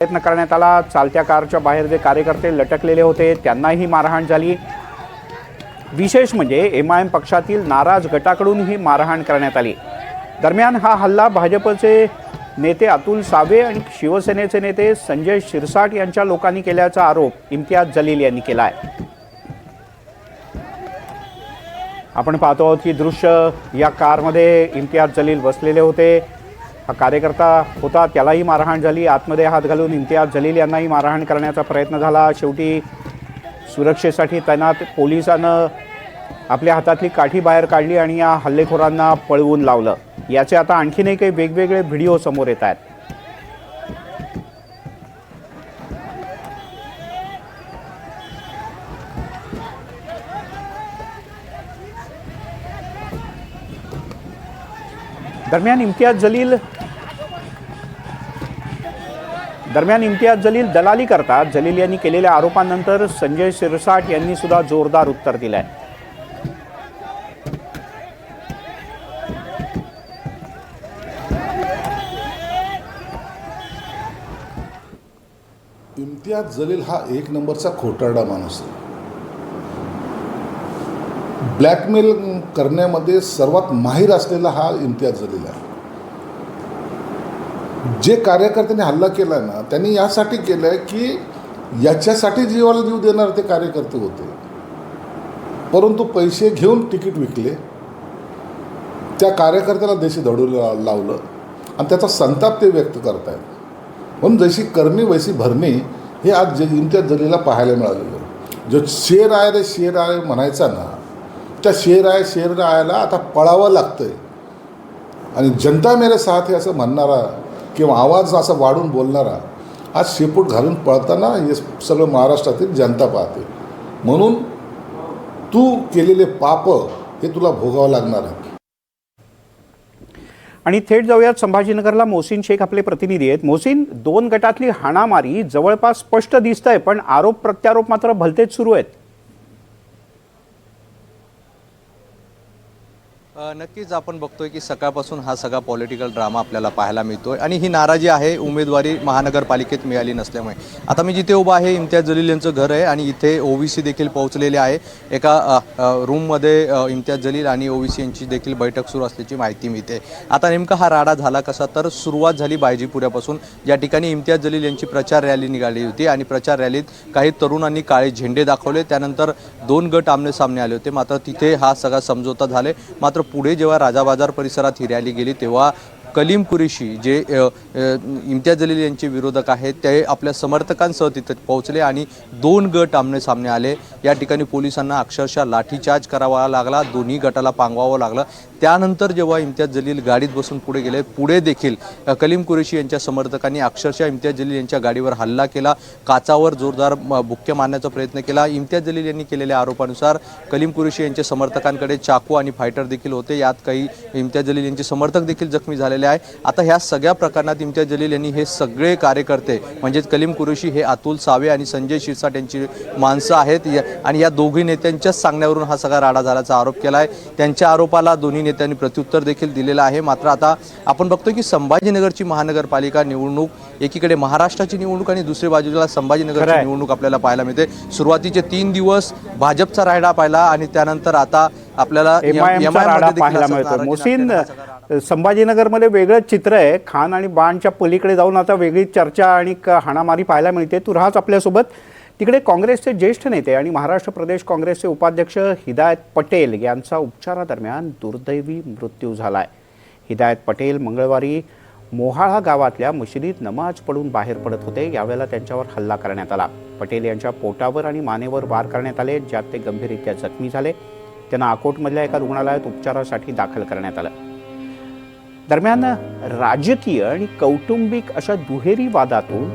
प्रयत्न करण्यात आला. चालत्या कारच्या बाहेर जे कार्यकर्ते लटकलेले होते त्यांनाही मारहाण झाली. विशेष म्हणजे एम आय एम पक्षातील नाराज गटाकडून ही मारहाण करण्यात आली. दरम्यान हा हल्ला भाजपचे नेते अतुल सावे आणि शिवसेनेचे नेते संजय शिरसाट यांच्या लोकांनी केल्याचा आरोप इम्तियाज जलील यांनी केला आहे आपण पाहतो आहोत की दृश्य या कारमध्ये इम्तियाज जलील बसलेले होते. हा कार्यकर्ता होता त्यालाही मारहाण झाली. आतमध्ये हात घालून इम्तियाज जलील यांनाही मारहाण करण्याचा प्रयत्न झाला. शेवटी सुरक्षेसाठी तैनात पोलिसानं आपल्या हातातली काठी बाहेर काढली आणि या हल्लेखोरांना पळवून लावलं. याचे आता आणखीनही काही वेगवेगळे व्हिडिओ समोर येत आहेत. दरम्यान इम्तियाज जलील दरम्यान इम्तियाज जलील दलाली करतात. जलील यांनी केलेल्या आरोपांनंतर संजय शिरसाट यांनी सुद्धा जोरदार उत्तर दिलंय. इम्तियाज जलील हा एक नंबरचा खोटारडा माणूस आहे. ब्लॅकमेल करण्यामध्ये सर्वात माहीर असलेला हा इम्तियाज जलील आहे. जे कार्यकर्त्यांनी हल्ला केला ना त्यांनी यासाठी केलं आहे की याच्यासाठी जीवाला जीव देणारे ते कार्यकर्ते होते. परंतु पैसे घेऊन तिकीट विकले. त्या कार्यकर्त्याला देशी धडू ला- लावलं आणि त्याचा संताप ते व्यक्त करतायत. म्हणून जशी करणी वैसी भरणी हे आज जे इम्तियाज जलीला पाहायला मिळालेलं जो शेर आहे रे शेर आहे म्हणायचा ना त्या शेर आहे शेर आयला आता पळावं लागतं आहे आणि जनता मेरे साथ हे असं म्हणणारा किंवा आवाज असा वाढून बोलणारा आज शेपूट घालून पळताना हे सगळं महाराष्ट्रातील जनता पाहते. म्हणून तू केलेले पाप हे तुला भोगावं लागणार आहे. आणि थेट जाऊयात संभाजीनगरला. मोहसिन शेख आपले प्रतिनिधी आहेत. मोहसिन दोन गटातली हाणामारी जवळपास स्पष्ट दिसत आहे पण आरोप प्रत्यारोप मात्र भलतेच सुरू आहेत. नक्कीच आपण बघतोय की सकाळपासून हा सगळा पॉलिटिकल ड्रामा आपल्याला पाहायला मिळतोय. आणि ही नाराजी आहे उमेदवारी महानगरपालिकेत मिळाली नसल्यामुळे. आता मी जिथे उभा आहे इम्तियाज जलील यांचं घर आहे आणि इथे ओबीसी देखील पोहोचलेले आहे. एका रूममध्ये इम्तियाज जलील आणि ओबीसी यांची देखील बैठक सुरू असल्याची माहिती मिळते. आता नेमका हा राडा झाला कसा? तर सुरुवात झाली बायजीपुऱ्यापासून. या ठिकाणी इम्तियाज जलील यांची प्रचार रॅली निघाली होती आणि प्रचार रॅलीत काही तरुणांनी काळे झेंडे दाखवले. त्यानंतर दोन गट आमने सामने आले होते. मात्र तिथे हा सगळा समझोता झाले. मात्र पुढे जेव्हा राजाबाजार परिसरात ही रॅली गेली तेव्हा कलीम कुरेशी जे इम्तियाज जलील यांचे विरोधक आहेत ते आपल्या समर्थकांसह तिथे पोहोचले आणि दोन गट आमने सामने आले. या ठिकाणी पोलिसांना अक्षरशः लाठीचार्ज करावा लागला दोन्ही गटाला पांगवावं लागलं. त्यानंतर जेव्हा इम्तियाज जलील गाडीत बसून पुढे गेले पुढे देखील कलीम कुरेशी यांच्या समर्थकांनी अक्षरशः इम्तियाज जलील यांच्या गाडीवर हल्ला केला काचावर जोरदार बुक्के मारण्याचा प्रयत्न केला. इम्तियाज जलील यांनी केलेल्या आरोपानुसार कलीम कुरेशी यांच्या समर्थकांकडे चाकू आणि फायटर देखील होते. यात काही इम्तियाज जलील यांचे समर्थक देखील जखमी झालेले आहे. आता ह्या सगळ्या प्रकरणात इम्तियाज जलील यांनी हे सगळे कार्यकर्ते म्हणजेच कलीम कुरेशी हे अतुल सावे आणि संजय शिरसाट यांची माणसं आहेत. आणि या दोघी नेत्यांच्याच सांगण्यावरून हा सगळा राडा झाल्याचा आरोप केला आहे त्यांच्या आरोपाला दोन्ही नेत्यांनी प्रत्युत्तर देखील दिलेलं आहे. मात्र आता आपण बघतोय की संभाजीनगरची महानगरपालिका निवडणूक एकीकडे महाराष्ट्राची निवडणूक आणि दुसऱ्या बाजूला संभाजीनगरची. निवडणूक आपल्याला पाहायला मिळते. सुरुवातीचे तीन दिवस भाजपचा रायडा पाहिला आणि त्यानंतर आता आपल्याला एम संभाजीनगरमध्ये वेगळंच चित्र आहे. खान आणि बाणच्या पलीकडे जाऊन आता वेगळी चर्चा आणि क- हाणामारी पाहायला मिळते. तू राहाच आपल्यासोबत. तिकडे काँग्रेसचे ज्येष्ठ नेते आणि महाराष्ट्र प्रदेश काँग्रेसचे उपाध्यक्ष हिदायत पटेल यांचा उपचारादरम्यान दुर्दैवी मृत्यू झाला आहे हिदायत पटेल मंगळवारी मोहाळा गावातल्या मशिदीत नमाज पडून बाहेर पडत होते. यावेळेला त्यांच्यावर हल्ला करण्यात आला. पटेल यांच्या पोटावर आणि मानेवर वार करण्यात आले ज्यात ते गंभीररित्या जखमी झाले. त्यांना अकोटमधल्या एका रुग्णालयात उपचारासाठी दाखल करण्यात आलं. दरम्यान राजकीय आणि कौटुंबिक अशा दुहेरी वादातून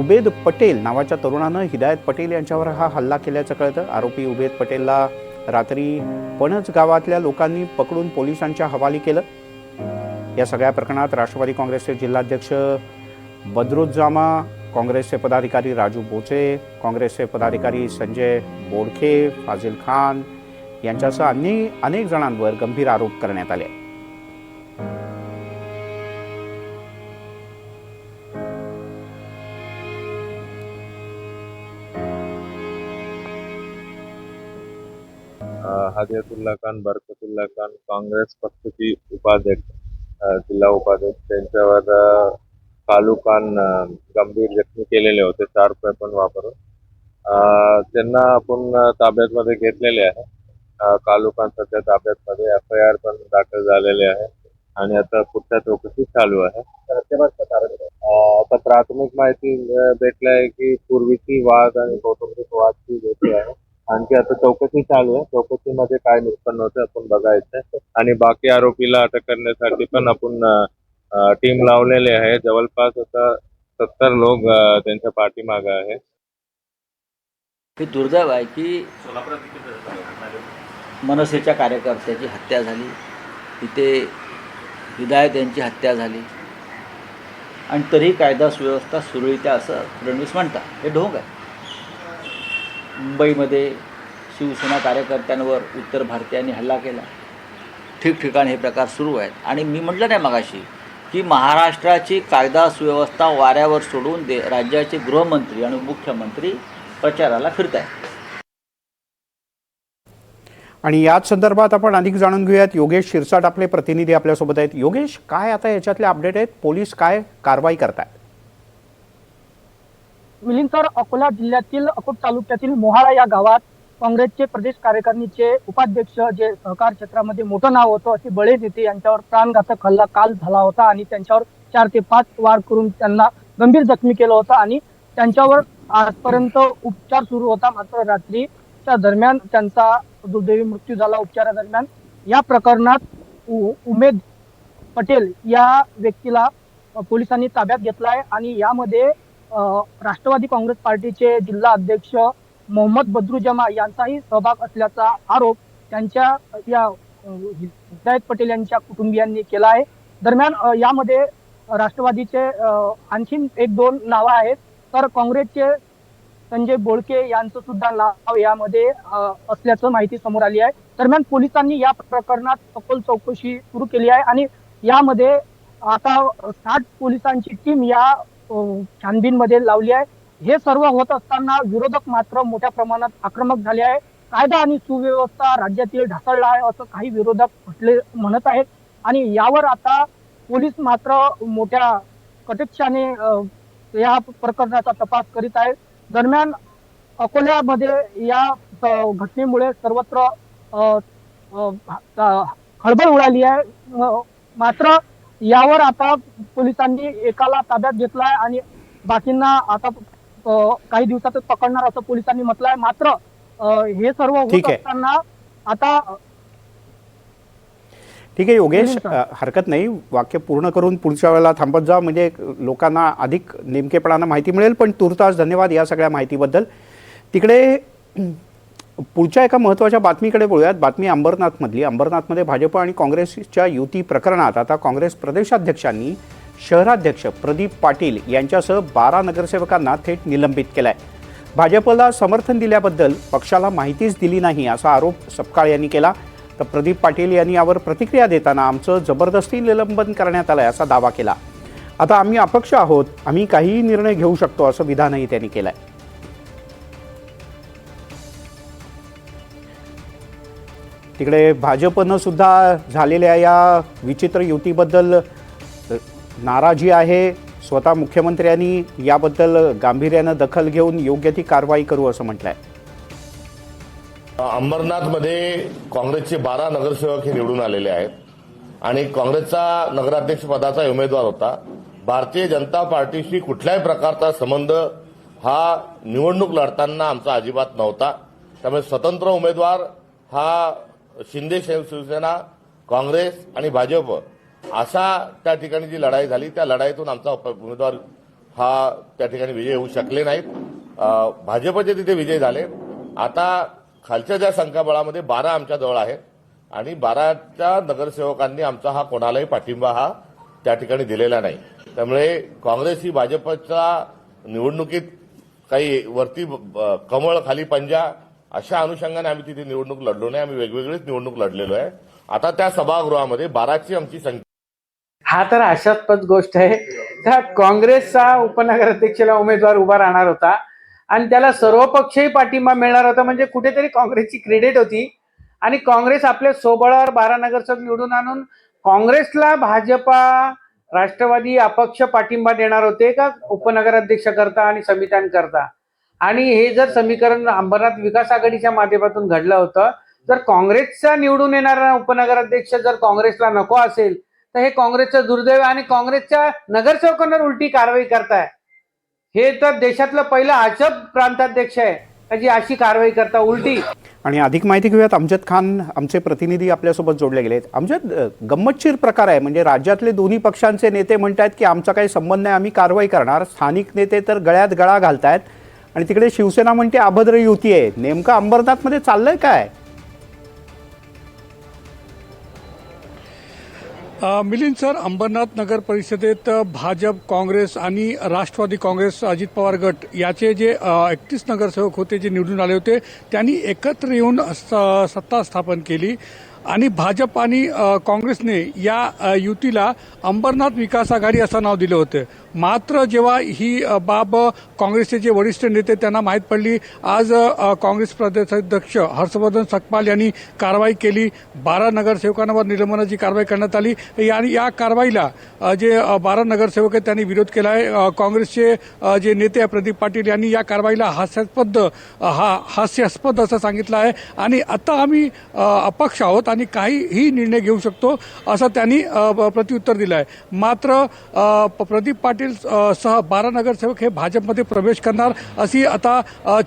उबेद पटेल नावाच्या तरुणानं हिदायत पटेल यांच्यावर हा हल्ला केल्याचं कळतं. आरोपी उबेद पटेलला रात्री पणज गावातल्या लोकांनी पकडून पोलिसांच्या हवाली केलं. या सगळ्या प्रकरणात राष्ट्रवादी काँग्रेसचे जिल्हाध्यक्ष बद्रुज्जामा काँग्रेसचे पदाधिकारी राजू बोचे काँग्रेसचे पदाधिकारी संजय बोडखे फाजिल खान यांच्यासह अन्य अनेक जणांवर गंभीर आरोप करण्यात आले. हदियतुल्ला खान बरकतुल्ला खान काँग्रेस पक्षाचे उपाध्यक्ष जिल्हा उपाध्यक्ष. त्यांच्यावर कालू खान गंभीर जखमी केलेले होते चार वेपन वापरून. त्यांना आपण ताब्यात ताब्यातमध्ये घेतलेले आहे. कालू खान सध्या ताब्यातमध्ये एफ आय आर पण दाखल झालेले आहे आणि आता पुढच्या चौकशी चालू आहे. आता प्राथमिक माहिती भेटली आहे की पूर्वीची वाद आणि कौटुंबिक वादची गोष्टी आहे. आणखी आता चौकशी चालू आहे. चौकशीमध्ये काय निष्पन्न होतं आपण बघायचं आणि बाकी आरोपीला अटक करण्यासाठी पण आपण टीम लावलेले आहे. जवळपास आता सत्तर लोक त्यांच्या पाठीमागे आहे. हे दुर्दैव आहे की मनसेच्या कार्यकर्त्याची हत्या झाली. तिथे हिदायत यांची हत्या झाली. आणि तरीही कायदा सुव्यवस्था सुरळीत आहे असं फडणवीस म्हणतात. हे ढोंग आहे. मुंबईमध्ये शिवसेना कार्यकर्त्यांवर उत्तर भारतीयांनी हल्ला केला. ठिकठिकाणी हे प्रकार सुरू आहेत. आणि मी म्हटलं नाही मगाशी की महाराष्ट्राची कायदा सुव्यवस्था वाऱ्यावर सोडून दे राज्याचे गृहमंत्री आणि मुख्यमंत्री प्रचाराला फिरत आहेत आणि याच संदर्भात आपण अधिक जाणून घेऊयात. योगेश शिरसाट आपले प्रतिनिधी आपल्यासोबत आहेत. योगेश काय आता याच्यातले अपडेट आहेत? पोलीस काय कारवाई करत मिलिंद सर अकोला जिल्ह्यातील अकोट तालुक्यातील मोहाळा या गावात काँग्रेसचे प्रदेश कार्यकारिणीचे उपाध्यक्ष जे सहकार क्षेत्रामध्ये मोठं नाव होतं असे बळे नेते यांच्यावर प्राणघातक हल्ला काल झाला होता आणि त्यांच्यावर चार ते पाच वार करून त्यांना गंभीर जखमी केलं होतं आणि त्यांच्यावर आजपर्यंत उपचार सुरू होता. मात्र रात्रीच्या दरम्यान त्यांचा दुर्दैवी मृत्यू झाला. उपचारादरम्यान या प्रकरणात उ- उमेद पटेल या व्यक्तीला पोलिसांनी ताब्यात घेतला आहे आणि यामध्ये राष्ट्रवादी काँग्रेस पार्टीचे जिल्हा अध्यक्ष मोहम्मद बद्रुजमा यांचाही सहभाग असल्याचा आरोप त्यांच्या या हिदायत पटेल यांच्या कुटुंबियांनी केला आहे. दरम्यान यामध्ये राष्ट्रवादीचे आणखी आणखीन एक दोन नावं आहेत. तर काँग्रेसचे संजय बोळके यांचं सुद्धा नाव यामध्ये असल्याचं माहिती समोर आली आहे. दरम्यान पोलिसांनी या प्रकरणात सखोल चौकशी सुरू केली आहे आणि यामध्ये आता साठ पोलिसांची टीम या छानबीनमध्ये लावली आहे. हे सर्व होत असताना विरोधक मात्र मोठ्या प्रमाणात आक्रमक झाले आहे कायदा आणि सुव्यवस्था राज्यातील ढासळला आहे असं काही विरोधक म्हटले म्हणत आहेत. आणि यावर आता पोलीस मात्र मोठ्या कटेक्षाने या प्रकरणाचा तपास करीत आहेत. दरम्यान अकोल्यामध्ये या घटनेमुळे सर्वत्र खळबळ उडाली आहे. मात्र यावर आता पोलिसांनी एकाला ताब्यात घेतलाय आणि बाकींना आता काही दिवसातच पकडणार असं पोलिसांनी म्हटलंय. मात्र हे सर्व होत ठीक आहे. असताना आता ठीक आहे योगेश हरकत नाही. वाक्य पूर्ण करून पुढच्या वेळेला थांबत जा. म्हणजे लोकांना अधिक नेमकेपणानं माहिती मिळेल पण तुर्तास धन्यवाद या सगळ्या माहितीबद्दल. तिकडे पुढच्या एका महत्त्वाच्या बातमीकडे बोलूयात. बातमी अंबरनाथमधली. अंबरनाथमध्ये भाजप आणि काँग्रेसच्या युती प्रकरणात आता काँग्रेस प्रदेशाध्यक्षांनी शहराध्यक्ष प्रदीप पाटील यांच्यासह बारा नगरसेवकांना थेट निलंबित केलाय. भाजपला समर्थन दिल्याबद्दल पक्षाला माहितीच दिली नाही असा आरोप सपकाळ यांनी केला. तर प्रदीप पाटील यांनी यावर प्रतिक्रिया देताना आमचं जबरदस्ती निलंबन करण्यात आलंय असा दावा केला. आता आम्ही अपक्ष आहोत. आम्ही काहीही निर्णय घेऊ शकतो असं विधानही त्यांनी केलं आहे तिकडे भाजपनं सुद्धा झालेल्या या विचित्र युतीबद्दल नाराजी आहे. स्वतः मुख्यमंत्र्यांनी याबद्दल गांभीर्यानं दखल घेऊन योग्य ती कारवाई करू असं म्हटलंय. अंबरनाथमध्ये काँग्रेसचे बारा नगरसेवक हे निवडून आलेले आहेत आणि काँग्रेसचा नगराध्यक्ष पदाचा उमेदवार होता. भारतीय जनता पार्टीशी कुठल्याही प्रकारचा संबंध हा निवडणूक लढताना आमचा अजिबात नव्हता. त्यामुळे स्वतंत्र उमेदवार हा शिंदे शिवसेना काँग्रेस आणि भाजप असा त्या ठिकाणी जी लढाई झाली त्या लढाईतून आमचा उमेदवार हा त्या ठिकाणी विजय होऊ शकले नाहीत. भाजपचे तिथे विजय झाले. आता खालच्या ज्या संख्याबळामध्ये बारा आमच्या जवळ आहेत आणि बाराच्या नगरसेवकांनी आमचा हा कोणालाही पाठिंबा हा त्या ठिकाणी दिलेला नाही. त्यामुळे काँग्रेस ही भाजपच्या निवडणुकीत काही वरती कमळ खाली पंजा अशा अनुषंगाने आम्ही तिथे निवडणूक लढलो नाही. आम्ही वेगवेगळीच निवडणूक लढलेलो आहे. आता त्या सभागृहामध्ये बाराची आमची संख्या हा तर आशास्पद गोष्ट आहे. त्या काँग्रेसचा उपनगराध्यक्षाला उमेदवार उभा राहणार होता. आणि त्याला सर्वपक्षीय पाठिंबा मिळणार होता म्हणजे कुठेतरी काँग्रेसची क्रेडिट होती. आणि काँग्रेस आपल्या सोबळावर बारा नगरसेवक निवडून आणून काँग्रेसला भाजपा राष्ट्रवादी अपक्ष पाठिंबा देणार होते का उपनगराध्यक्ष करता आणि समित्यांकरता? आणि हे जर समीकरण अंबरनाथ विकास आघाडीच्या माध्यमातून घडलं होतं जर काँग्रेसचा निवडून येणारा उपनगराध्यक्ष जर काँग्रेसला नको असेल तर हे काँग्रेसचं दुर्दैव आणि काँग्रेसच्या नगरसेवकांवर उलटी कारवाई करताय. हे तर देशातलं पहिलं अजब प्रांताध्यक्ष आहे त्याची जी अशी कारवाई करता उलटी. आणि अधिक माहिती घेऊयात अमजद खान आमचे प्रतिनिधी आपल्यासोबत जोडले गेलेत. अमजद गंमतशीर प्रकार आहे म्हणजे राज्यातले दोन्ही पक्षांचे नेते म्हणतायत की आमचा काही संबंध नाही आम्ही कारवाई करणार. स्थानिक नेते तर गळ्यात गळा घालतायत. आणि तिकडे शिवसेना म्हणते अभद्र युती आहे. नेमकं अंबरनाथमध्ये चाललंय काय? मिलिंद सर अंबरनाथ नगर परिषदेत भाजप काँग्रेस आणि राष्ट्रवादी काँग्रेस अजित पवार गट याचे जे एकतीस नगरसेवक होते जे निवडून आले होते त्यांनी एकत्र येऊन स- सत्ता स्थापन केली. आणि भाजप आणि काँग्रेसने या युतीला अंबरनाथ विकास आघाडी असं नाव दिलं होतं. मात्र जेव्हा ही बाब काँग्रेसचे जे वरिष्ठ नेते त्यांना माहीत पडली. आज काँग्रेस प्रदेशाध्यक्ष हर्षवर्धन सकपाल यांनी कारवाई केली. बारा नगरसेवकांवर निलंबनाची कारवाई करण्यात आली. आणि या कारवाईला जे बारा नगरसेवक आहेत त्यांनी विरोध केला आहे. काँग्रेसचे जे नेते आहे प्रदीप पाटील यांनी या कारवाईला हास्यास्पद हा हास्यास्पद असं सांगितलं आहे. आणि आता आम्ही अपक्ष आहोत आणि काहीही निर्णय घेऊ शकतो असं त्यांनी प्रत्युत्तर दिलं आहे. मात्र प्रदीप पाटील पाटील सह बारा नगरसेवक हे भाजपमध्ये प्रवेश करणार अशी आता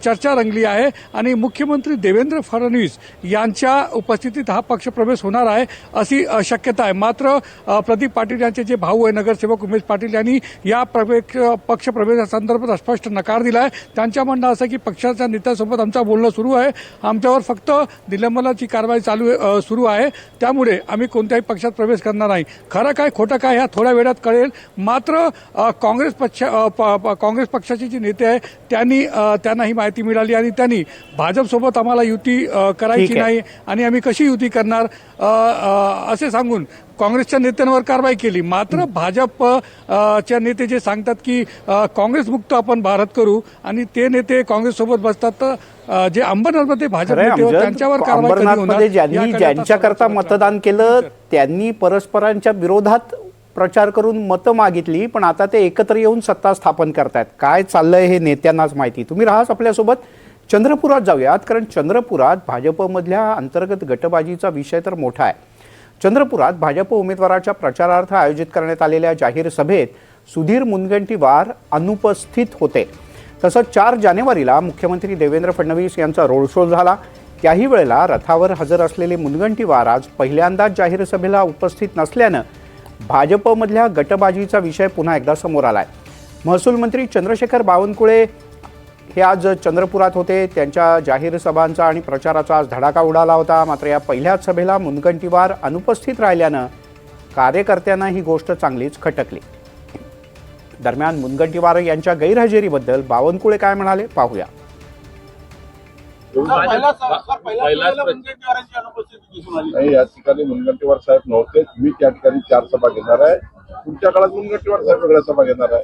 चर्चा रंगली आहे. आणि मुख्यमंत्री देवेंद्र फडणवीस यांच्या उपस्थितीत हा पक्ष प्रवेश होणार आहे अशी शक्यता आहे. मात्र प्रदीप पाटील यांचे जे भाऊ आहे नगरसेवक उमेश पाटील यांनी या प्रवेश पक्ष प्रवेशासंदर्भात स्पष्ट नकार दिला आहे त्यांच्या म्हणणं असं की पक्षाच्या नेत्यासोबत आमचं बोलणं सुरू आहे. आमच्यावर फक्त निलंबनाची कारवाई चालू आहे- सुरू आहे. त्यामुळे आम्ही कोणत्याही पक्षात प्रवेश करणार नाही. खरं काय खोटं काय ह्या थोड्या वेळात कळेल. मात्र काँग्रेस पक्ष काँग्रेस पक्षाचे जे नेते आहे त्यांनी त्यांना ही माहिती मिळाली आणि त्यांनी भाजपसोबत आम्हाला युती करायची. नाही आणि आम्ही कशी युती करणार? असे सांगून काँग्रेसच्या नेत्यांवर कारवाई केली. मात्र भाजप अ, च्या नेते जे सांगतात की अ, काँग्रेसमुक्त आपण भारत करू आणि ते नेते काँग्रेससोबत बसतात तर जे अंबरनाथमध्ये भाजप त्यांच्यावर कारवाई ज्यांनी ज्यांच्याकरता मतदान केलं त्यांनी परस्परांच्या विरोधात प्रचार करून मतं मागितली पण आता ते एकत्र येऊन सत्ता स्थापन करतायत. काय चाललंय हे नेत्यांनाच माहिती. तुम्ही राहाच आपल्यासोबत. चंद्रपुरात जाऊयात कारण चंद्रपुरात भाजपमधल्या अंतर्गत गटबाजीचा विषय तर मोठा आहे. चंद्रपुरात भाजप उमेदवाराच्या प्रचारार्थ आयोजित करण्यात आलेल्या जाहीर सभेत सुधीर मुनगंटीवार अनुपस्थित होते. तसंच चार जानेवारीला मुख्यमंत्री देवेंद्र फडणवीस यांचा रोड शो झाला. त्याही वेळेला रथावर हजर असलेले मुनगंटीवार आज पहिल्यांदाच जाहीर सभेला उपस्थित नसल्यानं भाजपमधल्या गटबाजीचा विषय पुन्हा एकदा समोर आलाय. महसूल मंत्री चंद्रशेखर बावनकुळे हे आज चंद्रपुरात होते. त्यांच्या जाहीर सभांचा आणि प्रचाराचा आज धडाका उडाला होता. मात्र या पहिल्याच सभेला मुनगंटीवार अनुपस्थित राहिल्यानं कार्यकर्त्यांना ही गोष्ट चांगलीच खटकली. दरम्यान मुनगंटीवार यांच्या गैरहजेरीबद्दल बावनकुळे काय म्हणाले पाहूया. नाही या ठिकाणी मुनगंटीवार साहेब नव्हते. मी त्या ठिकाणी चार सभा घेणार आहे. तुमच्या काळात मुनगंटीवार साहेब वेगळ्या सभा घेणार आहे.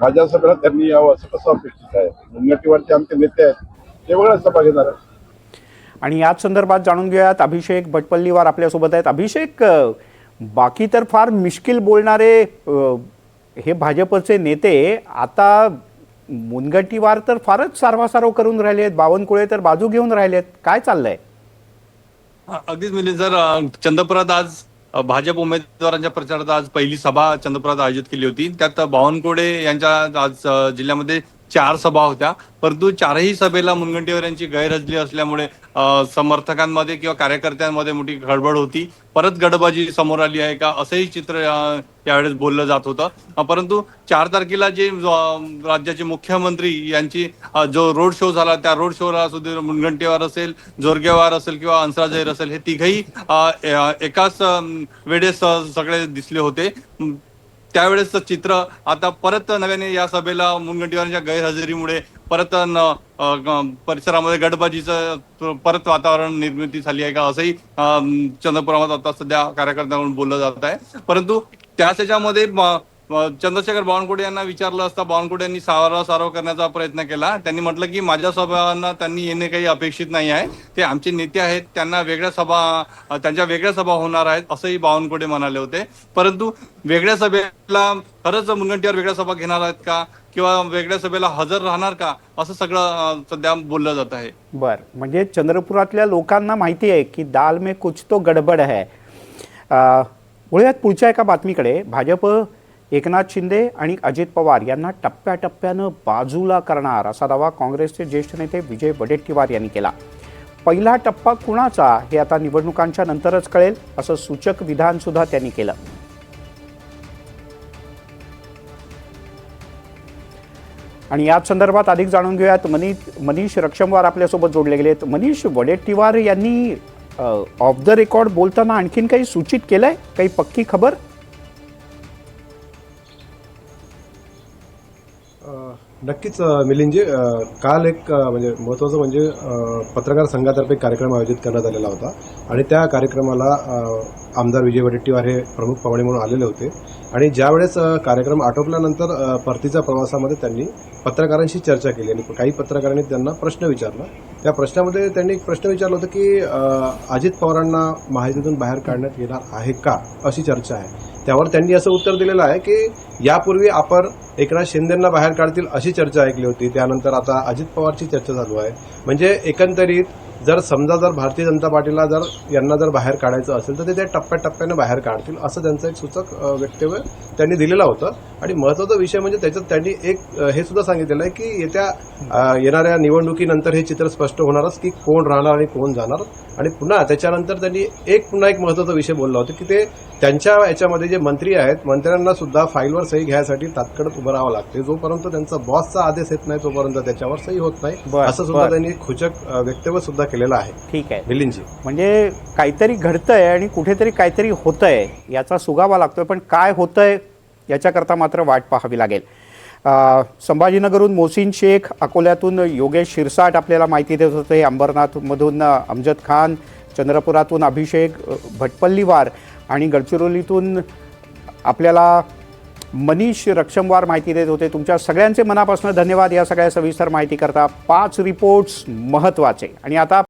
माझ्या सभेला त्यांनी यावं असं कसं अपेक्षित आहे? मुनगंटीवारचे आमचे नेते आहेत. ते वेगळ्या सभा घेणार आहे आणि याच संदर्भात जाणून घेऊयात अभिषेक भटपल्लीवार आपल्यासोबत आहेत. अभिषेक बाकी तर फार मिश्किल बोलणारे हे भाजपचे नेते आता मुनगंटीवार तर फारच सारवासारव करून राहिले आहेत. बावनकुळे तर बाजू घेऊन राहिले आहेत. काय चाललंय? अगदीच म्हणजे जर चंद्रपुरात आज भाजप उमेदवारांच्या प्रचारात आज पहिली सभा चंद्रपुरात आयोजित केली होती. त्यात बावनकुळे यांच्या आज जिल्ह्यामध्ये चार सभा होत्या. परंतु चारही सभेला मुनगंटीवार यांची गैरहजली असल्यामुळे समर्थकांमध्ये किंवा कार्यकर्त्यांमध्ये मोठी गडबड होती. परत गडबाजी समोर आली आहे का असंही चित्र यावेळेस बोललं जात होतं. परंतु चार तारखेला जे राज्याचे मुख्यमंत्री यांची जो रोड शो झाला त्या रोड शोला सुधीर मुनगंटीवार असेल जोरगेवार असेल किंवा अंसराज असेल हे तिघही एकाच वेळेस सगळे दिसले होते. म, त्यावेळेस चित्र आता परत नव्याने या सभेला मुनगंटीवारांच्या गैरहजेरीमुळे परत परिसरामध्ये गडबाजीचं परत वातावरण निर्मिती झाली आहे का असंही चंद्रपुरामध्ये आता सध्या कार्यकर्त्यांकडून बोललं जात आहे. परंतु त्याच याच्यामध्ये चंद्रशेखर बावनकुळे यांना विचारलं असता बावनकुळे यांनी सारवा सारव करण्याचा प्रयत्न केला. त्यांनी म्हटलं की माझ्या सभांना त्यांनी येणे काही अपेक्षित नाही आहे. ते आमचे नेते आहेत. त्यांना वेगळ्या सभा त्यांच्या वेगळ्या सभा होणार आहेत असंही बावनकुळे म्हणाले होते. परंतु वेगळ्या सभेला खरंच मुनगंटीवार वेगळ्या सभा घेणार आहेत का? किंवा वेगळ्या सभेला हजर राहणार का? असं सगळं सध्या बोललं जात आहे. बर. म्हणजे चंद्रपुरातल्या लोकांना माहिती आहे की दाल में कुछ तो गडबड आहे वळूयात पुढच्या एका बातमीकडे भाजप एकनाथ शिंदे आणि अजित पवार यांना टप्प्याटप्प्यानं बाजूला करणार असा दावा काँग्रेसचे ज्येष्ठ नेते विजय वडेट्टीवार यांनी केला. पहिला टप्पा कुणाचा हे आता निवडणुकांच्या नंतरच कळेल असं सूचक विधानसुद्धा त्यांनी केलं. आणि याच संदर्भात अधिक जाणून घेऊयात मनी मनीष रक्षमवार आपल्यासोबत जोडले गेले मनीष वडेट्टीवार यांनी ऑफ द रेकॉर्ड बोलताना आणखीन काही सूचित केलंय? काही पक्की खबर? नक्कीच मिलिंदजी काल एक म्हणजे महत्त्वाचं म्हणजे पत्रकार संघातर्फे कार्यक्रम आयोजित करण्यात आलेला होता. आणि त्या कार्यक्रमाला आमदार विजय वडेट्टीवार हे प्रमुख पाहुणे म्हणून आलेले होते. आणि ज्यावेळेस कार्यक्रम आटोपल्यानंतर परतीच्या प्रवासामध्ये त्यांनी पत्रकारांशी चर्चा केली आणि काही पत्रकारांनी त्यांना प्रश्न विचारला. त्या प्रश्नामध्ये त्यांनी एक प्रश्न विचारला होता की अजित पवारांना माहितीतून बाहेर काढण्यात येणार आहे का? अशी चर्चा आहे. त्यावर त्यांनी असं उत्तर दिलेलं आहे की यापूर्वी आपण एकनाथ शिंदेंना बाहेर काढतील अशी चर्चा ऐकली होती. त्यानंतर आता अजित पवारची चर्चा चालू आहे. म्हणजे एकंदरीत जर समजा जर भारतीय जनता पार्टीला जर यांना जर बाहेर काढायचं असेल तर ते त्या टप्प्याटप्प्याने बाहेर काढतील असं त्यांचं एक सूचक वक्तव्य त्यांनी दिलेलं होतं. आणि महत्त्वाचा विषय म्हणजे त्याच्यात त्यांनी एक हे सुद्धा सांगितलेलं आहे की येत्या येणाऱ्या निवडणुकीनंतर हे चित्र स्पष्ट होणारच की कोण राहणार आणि कोण जाणार. आणि पुन्हा त्याच्यानंतर त्यांनी एक पुन्हा एक महत्त्वाचा विषय बोलला होता की ते त्यांच्या याच्यामध्ये जे मंत्री आहेत मंत्र्यांना सुद्धा फाईलवर सही घ्यायसाठी तात्काळ उभं राहावं लागते जोपर्यंत त्यांचा बॉसचा आदेश येत नाही तोपर्यंत त्याच्यावर सही होत नाही. असं सुद्धा. त्यांनी एक खुचक वक्तव्य सुद्धा केलेलं आहे. ठीक आहे. मिलिंदजी म्हणजे काहीतरी घडतंय आणि कुठेतरी काहीतरी होतंय याचा सुगावा लागतोय पण काय होतंय याच्याकरता मात्र वाट पाहावी लागेल. संभाजीनगरहून मोहसिन शेख अकोल्यातून योगेश शिरसाट आपल्याला माहिती देत होते. अंबरनाथमधून अमजद खान चंद्रपुरातून अभिषेक भटपल्लीवार आणि गडचिरोलीतून आपल्याला मनीष रक्षमवार माहिती देत होते. तुमच्या सगळ्यांचे मनापासून धन्यवाद. या सगळ्या सविस्तर माहिती करता पाच रिपोर्ट्स महत्त्वाचे आणि आता